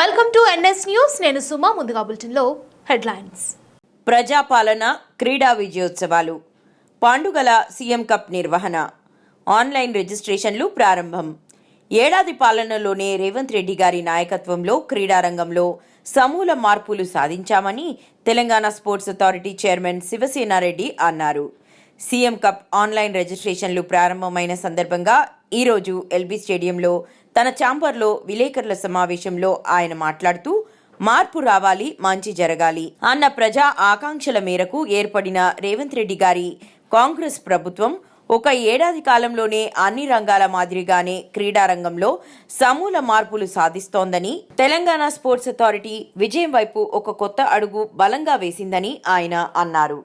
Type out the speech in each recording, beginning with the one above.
Welcome to NS news నేను సుమా ముందుగా బులెటిన్లో హెడ్లైన్స్. ప్రజాపాలన క్రీడా విజయోత్సవాలు. పాండుగల సీఎం కప్ నిర్వహణ. ఆన్లైన్ రిజిస్ట్రేషన్లు ప్రారంభం. ఏడాది పాలనలోనే రేవంత్ రెడ్డి గారి నాయకత్వంలో క్రీడారంగంలో సమూల మార్పులు సాధించామని Telangana sports authority chairman Shivasena Reddy అన్నారు. సీఎం కప్ ఆన్లైన్ రిజిస్ట్రేషన్లు ప్రారంభమైన సందర్భంగా ఈరోజు ఎల్బీ స్టేడియంలో తన ఛాంబర్లో విలేకరుల సమావేశంలో ఆయన మాట్లాడుతూ మార్పు రావాలి మంచి జరగాలి అన్న ప్రజా ఆకాంక్షల మేరకు ఏర్పడిన రేవంత్ రెడ్డి గారి కాంగ్రెస్ ప్రభుత్వం ఒక ఏడాది కాలంలోనే అన్ని రంగాల మాదిరిగానే క్రీడారంగంలో సమూల మార్పులు సాధిస్తోందని తెలంగాణ స్పోర్ట్స్ అథారిటీ విజయం వైపు ఒక కొత్త అడుగు బలంగా వేసిందని ఆయన అన్నారు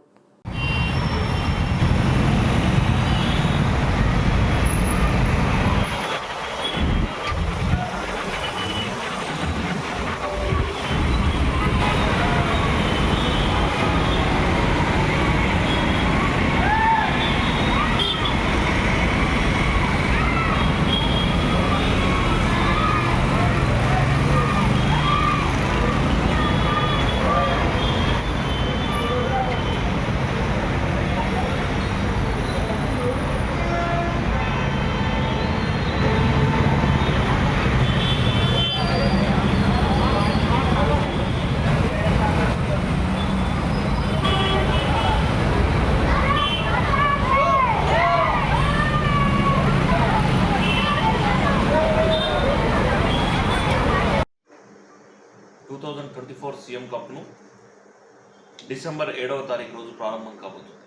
two thousand twenty four CM కప్ను December ఏడవ తారీఖు రోజు ప్రారంభం కాబోతుంది.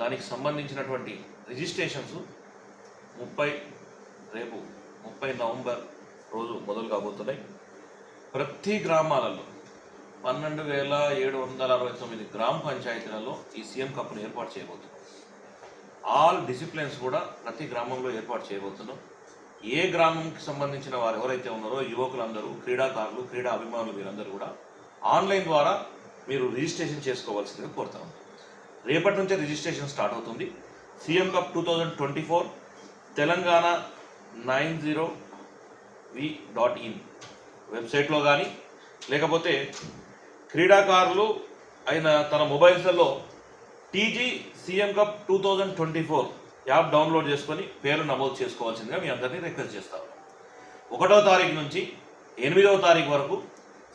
దానికి సంబంధించినటువంటి రిజిస్ట్రేషన్స్ ముప్పై రేపు ముప్పై నవంబర్ రోజు మొదలు కాబోతున్నాయి. ప్రతి గ్రామాలలో పన్నెండు వేల ఏడు వందల అరవై తొమ్మిది గ్రామ పంచాయతీలలో ఈ సీఎం కప్ను ఏర్పాటు చేయబోతున్నాం ఆల్ డిసిప్లిన్స్ కూడా ప్రతి గ్రామంలో ఏర్పాటు చేయబోతున్నాం. ఏ గ్రామంకి సంబంధించిన వారు ఎవరైతే ఉన్నారో యువకులందరూ క్రీడాకారులు క్రీడా అభిమానులు వీరందరూ కూడా ఆన్లైన్ ద్వారా మీరు రిజిస్ట్రేషన్ చేసుకోవాల్సిందిగా కోరుతాం రేపటి నుంచే రిజిస్ట్రేషన్ స్టార్ట్ అవుతుంది. CM cup two thousand twenty four Telangana nine zero V dot in వెబ్సైట్లో కానీ లేకపోతే క్రీడాకారులు అయిన తన మొబైల్స్లో TG CM cup two thousand twenty four app download చేసుకొని పేరు నమోదు చేసుకోవాల్సిందిగా మీ అందరినీ రిక్వెస్ట్ చేస్తాను ఒకటో తారీఖు నుంచి ఎనిమిదవ తారీఖు వరకు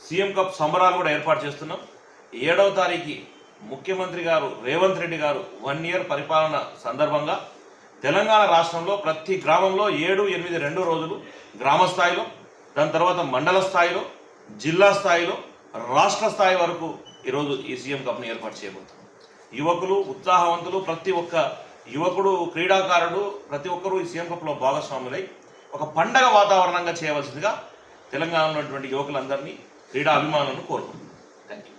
సీఎం కప్ సంబరాలు కూడా ఏర్పాటు చేస్తున్నాం. ఏడవ తారీఖు ముఖ్యమంత్రి గారు రేవంత్ రెడ్డి గారు వన్ ఇయర్ పరిపాలన సందర్భంగా తెలంగాణ రాష్ట్రంలో ప్రతి గ్రామంలో ఏడు ఎనిమిది రెండు రోజులు గ్రామ స్థాయిలో దాని తర్వాత మండల స్థాయిలో జిల్లా స్థాయిలో రాష్ట్ర స్థాయి వరకు ఈరోజు ఈ సీఎం కప్ని ఏర్పాటు చేయబోతున్నాం. యువకులు ఉత్సాహవంతులు ప్రతి ఒక్క యువకుడు క్రీడాకారుడు ప్రతి ఒక్కరూ ఈ సీఎం కప్లో భాగస్వాములై ఒక పండగ వాతావరణంగా చేయవలసిందిగా తెలంగాణలో ఉన్నటువంటి యువకులందరినీ క్రీడా అభిమానులను కోరుకుంటున్నాను థ్యాంక్ యూ